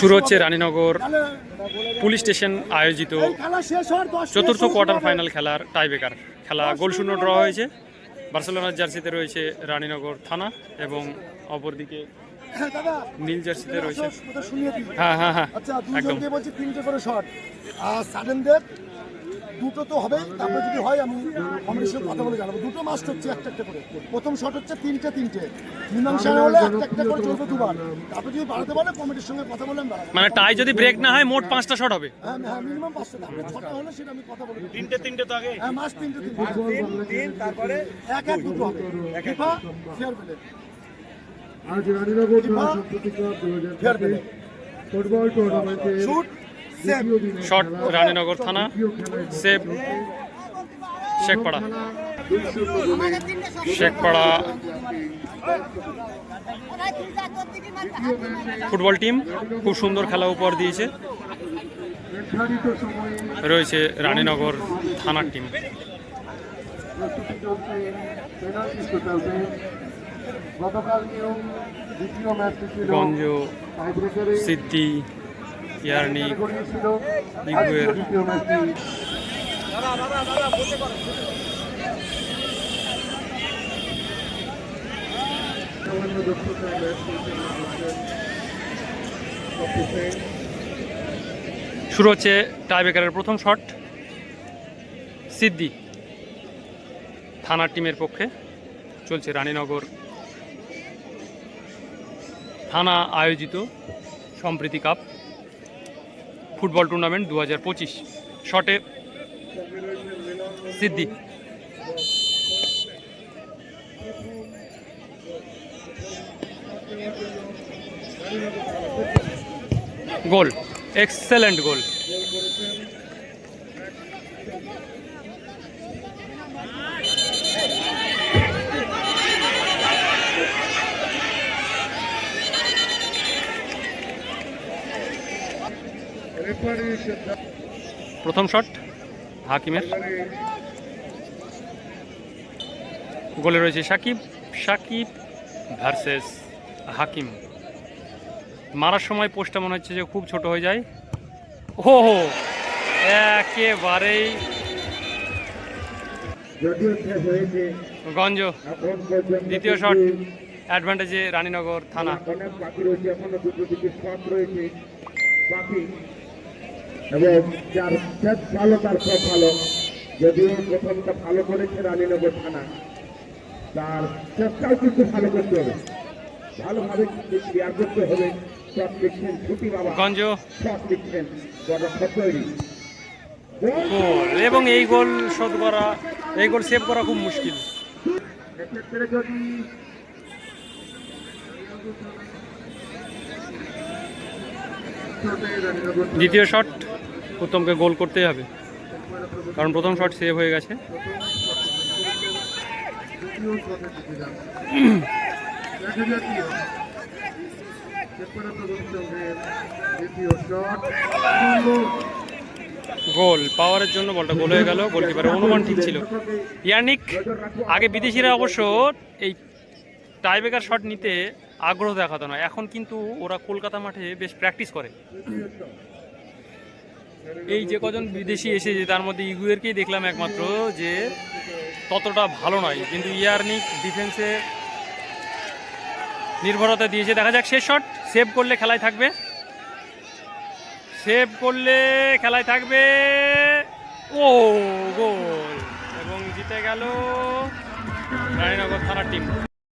শুরু হচ্ছে Raninagar police station আয়োজিত চতুর্থ কোয়ার্টার ফাইনাল খেলার টাইব্রেকার খেলা গোল শূন্য ড্র হয়েছে। বার্সেলোনার জার্সিতে রয়েছে রানীনগর থানা এবং অপরদিকে নীল জার্সিতে রয়েছে। হ্যাঁ হ্যাঁ হ্যাঁ। আচ্ছা একদম। বলছি তিনটে করে শট আর দুটো তো হবে তারপরে যদি হয় আমি কমিটির সঙ্গে কথা বলে জানাব। দুটো মাস্ট হচ্ছে একটা একটা করে। প্রথম শট হচ্ছে তিনটে তিনটে। মীমাংসা হলে একটা একটা করে চলবে দুবার। তারপরে যদি বাড়াতে বলে কমিটির সঙ্গে কথা বলে আমি মানে টাই যদি ব্রেক না হয় মোট পাঁচটা শট হবে। হ্যাঁ হ্যাঁ মিনিমাম পাঁচটা তারপরে ছটা হলে সেটা আমি কথা বলে তিনটে তিনটে তো আগে। হ্যাঁ মাস তিনটে তিনটে। তারপরে এক এক দুটো হবে। ফিফা ফেয়ার পেলে আজ রানীনগর কিংবা সম্প্রতি কাপ দু হাজার ফুটবল টুর্নামেন্টের শট রানীনগর থানা সেভ শেখপাড়া। শেখপাড়া ফুটবল টিম খুব সুন্দর খেলা উপহার দিয়েছে। রয়েছে রানীনগর থানার টিম। গঞ্জ সিদ্ধি ইয়ারনি ইগুয়ের। শুরু হচ্ছে টাইব্রেকারের প্রথম শট সিদ্ধি থানার টিমের পক্ষে চলছে রানীনগর। থানা আয়োজিত সম্প্রীতি কাপ। ফুটবল টুর্নামেন্ট দু হাজার পঁচিশ। শটে সিদ্ধি গোল এক্সেলেন্ট গোল। প্রথম শট, হাকিমের। গোলে রয়েছে সাকিব সাকিব ভার্সেস হাকিম। মারার সময় পোস্টটা মনে হচ্ছে যে খুব ছোট হয়ে যায়। ও হো একেবারেই গঞ্জ। দ্বিতীয় শট অ্যাডভান্টেজে রানীনগর থানা। এবং যার শেষ ভালো তার সব ভালো। যদিও প্রথমটা ভালো করেছে রানীনগর থানা তার শেষটাও কিন্তু ভালো করতে হবে। ভালোভাবে ক্লিয়ার করতে হবে। শট লিখছেন ছুটি বাবা। শট লিখছেন গোল। এবং এই গোল শোধ করা এই গোল সেভ করা খুব মুশকিল। এক্ষেত্রে যদি দ্বিতীয় শট উত্তমকে গোল করতেই হবে। কারণ প্রথম শট সেভ হয়ে গেছে। গোল। পাওয়ারের জন্য বলটা গোল হয়ে গেল। গোলকিপারের অনুমান ঠিক ছিল। ইয়ানিক, আগে বিদেশিরা অবশ্য এই টাইব্রেকার শট নিতে আগ্রহ দেখাতো না। এখন কিন্তু ওরা কলকাতা মাঠে বেশ প্র্যাকটিস করে। এই যে কজন বিদেশি এসেছে, তার মধ্যে ইগুয়েরকেই দেখলাম একমাত্র যে ততটা ভালো নয়। কিন্তু ইয়ারনিক ডিফেন্সে নির্ভরতা দিয়েছে। দেখা যাক, শেষ শট। সেভ করলে খেলায় থাকবে। সেভ করলে খেলায় থাকবে। ও, গোল। এবং জিতে গেল রানীনগর থানার টিম।